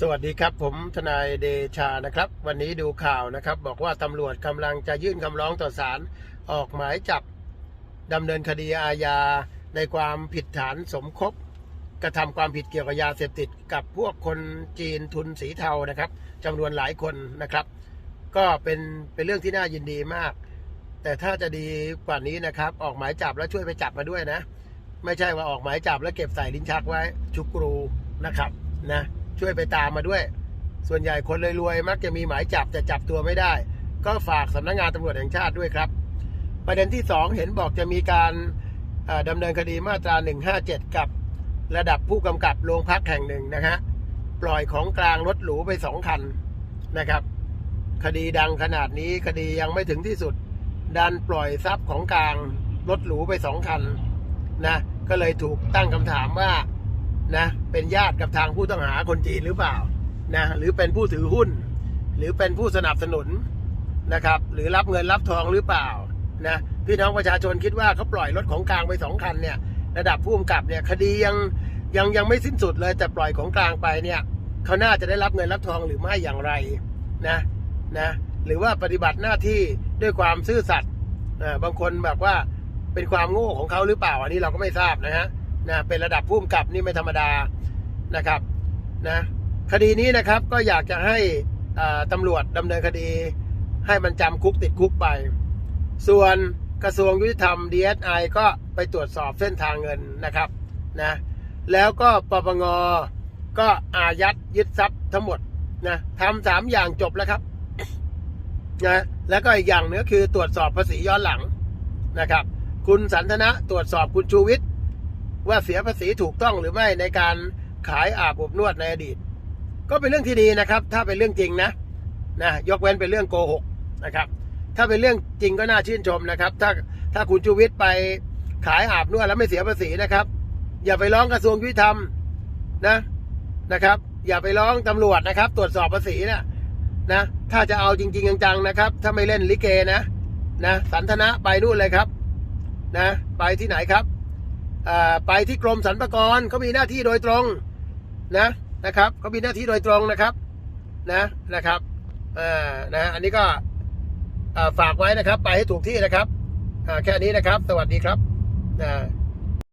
สวัสดีครับ ผมทนายเดชานะครับ วันนี้ดูข่าวนะครับ บอกว่าตำรวจกำลังจะยื่นคำร้องต่อศาลออกหมายจับดำเนินคดีอาญาในความผิดฐานสมคบ กระทำความผิดเกี่ยวกับยาเสพติดกับพวกคนจีนทุนสีเทานะครับจำนวนหลายคนนะครับ ก็เป็นเป็นเรื่องที่น่ายินดีมาก แต่ถ้าจะดีกว่านี้นะครับ ออกหมายจับแล้วช่วยไปจับมาด้วยนะ ไม่ใช่ว่าออกหมายจับแล้วเก็บใส่ลิ้นชักไว้ชุกรูนะครับนะ ช่วยไปตามมาด้วย ส่วนใหญ่คนรวยๆมักจะมีหมายจับแต่จับตัวไม่ได้ ก็ฝากสำนักงานตำรวจแห่งชาติด้วยครับ ประเด็นที่ 2 เห็นบอกจะมีการดำเนินคดีมาตรา 157 กับระดับผู้กำกับโรงพักแห่งหนึ่งนะฮะปล่อยของกลางรถหรูไปสองคันนะครับ คดีดังขนาดนี้คดียังไม่ถึงที่สุด ดันปล่อยทรัพย์ของกลางรถหรูไปสองคันนะก็เลยถูกตั้งคำถามว่า นะเป็นญาติกับทางผู้ต้องหาคนจีนหรือเปล่านะหรือเป็นผู้ถือหุ้น หรือเป็นผู้สนับสนุนนะครับ หรือรับเงินรับทองหรือเปล่านะพี่น้องประชาชนคิดว่าเขาปล่อยรถของกลางไปสองคันเนี่ยระดับผู้กำกับเนี่ยคดียังยังยังไม่สิ้นสุดเลยแต่ปล่อยของกลางไปเนี่ยเขาน่าจะได้รับเงินรับทองหรือไม่อย่างไรนะนะหรือว่าปฏิบัติหน้าที่ด้วยความซื่อสัตย์อ่าบางคนแบบว่าเป็นความโง่ของเขาหรือเปล่าอันนี้เราก็ไม่ทราบนะฮะ นะเป็นระดับผู้กำกับนี่ไม่ธรรมดานะครับนะคดีนี้นะครับก็อยากจะให้ตำรวจดำเนินคดี ให้มันจำคุกติดคุกไป ส่วนกระทรวงยุติธรรม DSI ก็ไปตรวจสอบเส้นทางเงินนะครับนะแล้วก็ปปงก็อายัดยึดทรัพย์ทั้งหมดนะทำสามอย่างจบแล้วครับนะแล้วก็อีกอย่างหนึงคือตรวจสอบภาษีย้อนหลังนะครับ คุณสันทนะตรวจสอบคุณชูวิทย์ ว่าเสียภาษีถูกต้องหรือไม่ในการขายอาบอบนวดในอดีต ก็เป็นเรื่องที่ดีนะครับ ถ้าเป็นเรื่องจริงนะนะยกเว้นเป็นเรื่องโกหกนะครับ ถ้าเป็นเรื่องจริงก็น่าชื่นชมนะครับ ถ้าถ้าคุณชูวิทย์ไปขายอาบนวดแล้วไม่เสียภาษีนะครับ อย่าไปร้องกระทรวงยุติธรรมนะนะครับ อย่าไปร้องตำรวจนะครับ ตรวจสอบภาษีนะนะถ้าจะเอาจริง ๆ จังๆนะครับ ถ้าไม่เล่นลิเกนะนะสันทนะไปนู่นเลยครับ นะ ไปที่ไหนครับ ไปที่กรมสรรพากรเขามีหน้าที่โดยตรงนะนะครับเขามีหน้าที่โดยตรงนะครับนะนะครับอ่านะอันนี้ก็ฝากไว้นะครับ ไปให้ถูกที่นะครับแค่นี้นะครับ สวัสดีครับนะ